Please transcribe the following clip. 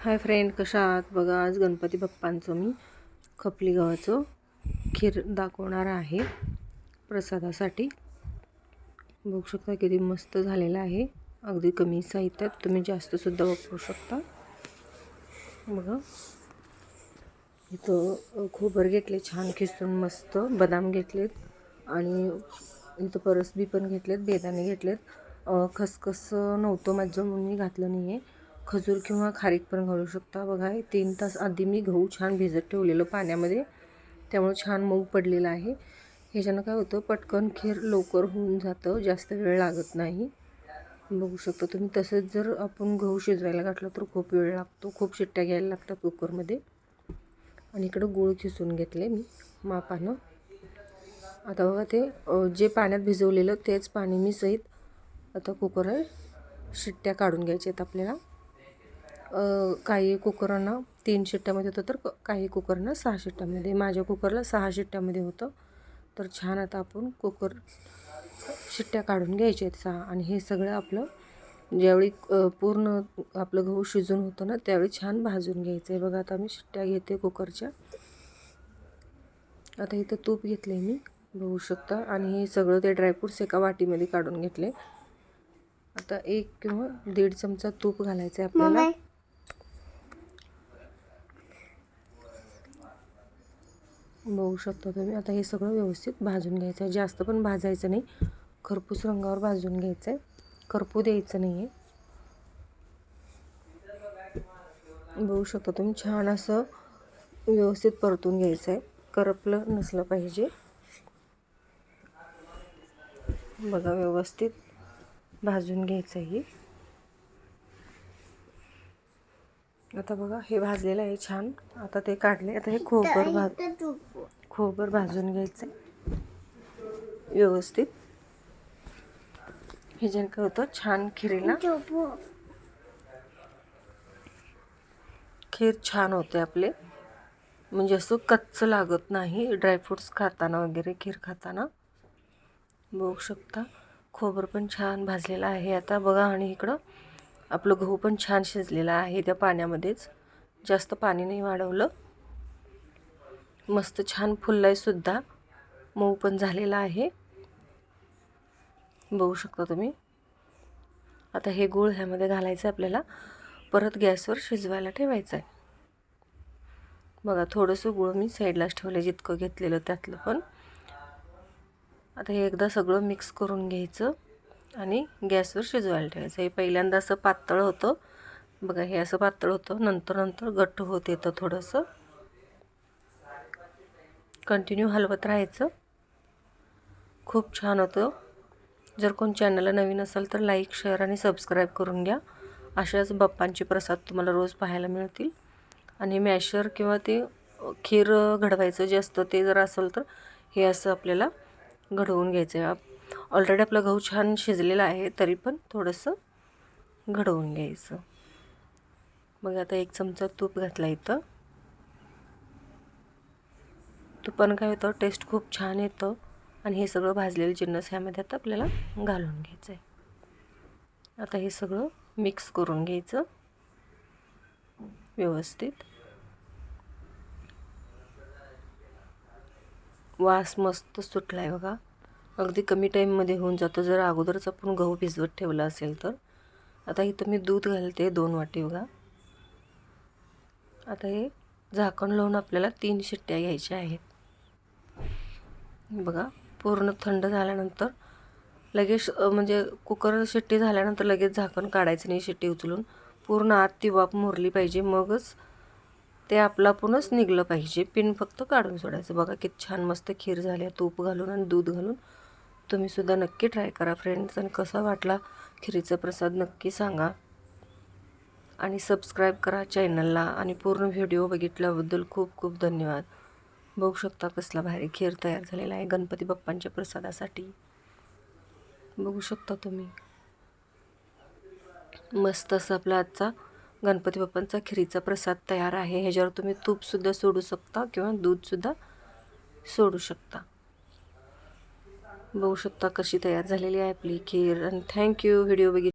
Hi friend कशा आहात? बघा आज गणपती बाप्पांचं मी खपली गव्हाचं खीर दाखवणार आहे प्रसादासाठी. बघू शकता किती मस्त झालेलं आहे. अगदी कमी साहित्यात तुम्ही जास्तसुद्धा वापरू शकता. बघा. इथं खोबर घेतले छान खिसून मस्त बदाम घेतलेत आणि इथं परसबी पण घेतलेत बेदाणे घेतलेत. खसखस नव्हतं माझं म्हणून मी घातलं नाही आहे खजूर किंवा खारीक पण घालू शकता. बघा हे तीन तास आधी मी गहू छान भिजत ठेवलेलं पाण्यामध्ये. त्यामुळे छान मऊ पडलेलं आहे. ह्याच्यानं काय होतं पटकन खीर लवकर होऊन जातं जास्त वेळ लागत नाही. बघू शकता तुम्ही तसंच जर आपण गहू शिजवायला घातलं तर खूप वेळ लागतो. खूप शिट्ट्या घ्यायला लागतात कुकरमध्ये. आणि इकडं गूळ खिसून घेतले मी मापानं. आता बघा ते जे पाण्यात भिजवलेलं तेच पाणी मी सहित आता कुकर शिट्ट्या काढून घ्यायच्या आहेत आपल्याला. काही कुकरांना तीन शिट्ट्यामध्ये होतं तर काही कुकरना सहा शिट्ट्यामध्ये. माझ्या कुकरला सहा शिट्ट्यामध्ये होतं. तर छान आता आपण कुकर शिट्ट्या काढून घ्यायच्या आहेत सहा. आणि हे सगळं आपलं ज्यावेळी पूर्ण आपलं गहू शिजून होतं ना त्यावेळी छान भाजून घ्यायचं आहे. बघा आता मी शिट्ट्या घेते कुकरच्या. आता इथं तूप घेतले मी बघू शकता. आणि हे सगळं ते ड्रायफ्रूट्स एका वाटीमध्ये काढून घेतले. आता एक किंवा दीड चमचा तूप घालायचं आहे आपल्याला बघू शकता तुम्ही. आता हे सगळं व्यवस्थित भाजून घ्यायचं आहे. जास्त पण भाजायचं नाही. खरपूस रंगावर भाजून घ्यायचं आहे. करपू द्यायचं नाही आहे बघू शकता तुम्ही छान असं व्यवस्थित परतून घ्यायचं आहे. करपलं नसलं पाहिजे. बघा व्यवस्थित भाजून घ्यायचं आहे आता बघा हे भाजलेलं आहे छान. आता ते काढले. आता हे खोबर भाज खोबर भाजून घ्यायचं व्यवस्थित. हे जे काय होतं छान खिरीला. खीर छान होते आपले. म्हणजे असं कच्चं लागत नाही. ड्रायफ्रूट्स खाताना वगैरे खीर खाताना. बघू शकता. खोबर पण छान भाजलेलं आहे. आता बघा आणि इकडं आपलं गहू पण छान शिजलेला आहे त्या पाण्यामध्येच. जास्त पाणी नाही वाढवलं. मस्त छान फुललं सुद्धा. मऊ पण झालेला आहे. बघू शकता तुम्ही. आता हे गूळ ह्यामध्ये घालायचं आपल्याला. परत गॅसवर शिजवायला ठेवायचं आहे बघा थोडंसं गुळ मी साईडलाच ठेवलं जितकं घेतलेलं त्यातलं पण. आता हे एकदा सगळं मिक्स करून घ्यायचं. आणि गॅसवर शिजवायला ठेवायचं. हे पहिल्यांदा असं पातळ होतं. बघा हे असं पातळ होतं. नंतर नंतर घट्ट होत येतं थोडंसं. कंटिन्यू हलवत राहायचं. खूप छान होतं. जर कोण चॅनलला नवीन असेल तर लाईक शेअर आणि सबस्क्राईब करून घ्या. अशाच बाप्पांचे प्रसाद तुम्हाला रोज पाहायला मिळतील. आणि मॅशर किंवा ते खीर घडवायचं जे असतं ते जर असेल तर हे असं आपल्याला घडवून घ्यायचं आहे ऑलरेडी आपला गहू छान शिजलेला आहे तरी पण थोडंसं घडवून घ्यायचं. मग आता एक चमचा तूप घातला इथं. तुपानं काय होतं टेस्ट खूप छान येतं आणि हे सगळं भाजलेलं जिन्नस ह्यामध्ये आता आपल्याला घालून घ्यायचं आहे आता हे सगळं मिक्स करून घ्यायचं. व्यवस्थित. वास मस्त सुटला आहे बघा. अगदी कमी टाईममध्ये होऊन जातं. जर अगोदरच आपण गहू भिजवत ठेवला असेल तर. आता इथं मी दूध घालते दोन वाटी बघा. आता हे झाकण लावून आपल्याला तीन शिट्ट्या घ्यायच्या आहेत. बघा पूर्ण थंड झाल्यानंतर लगेच म्हणजे कुकर शिट्टी झाल्यानंतर लगेच झाकण काढायचं नाही शिट्टी उचलून. पूर्ण आत ती वाप मुरली पाहिजे मगच ते आपलं आपणच निघलं पाहिजे. पिन फक्त काढून सोडायचं. बघा किती छान मस्त खीर झाली. तूप घालून आणि दूध घालून तुम्हीसुद्धा नक्की ट्राय करा फ्रेंड्स आणि कसा वाटला खिरीचा प्रसाद नक्की सांगा. आणि सबस्क्राईब करा चॅनलला आणि पूर्ण व्हिडिओ बघितल्याबद्दल खूप खूप धन्यवाद. बघू शकता कसला भारी खीर तयार झालेला आहे गणपती बाप्पांच्या प्रसादासाठी. बघू शकता तुम्ही. मस्त असं आपला आजचा गणपती बाप्पांचा खिरीचा प्रसाद तयार आहे. ह्याच्यावर तुम्ही तूपसुद्धा सोडू शकता किंवा दूधसुद्धा सोडू शकता. बघू शकता कशी तयार झालेली आहे आपली खीर. आणि थँक्यू व्हिडिओ बघित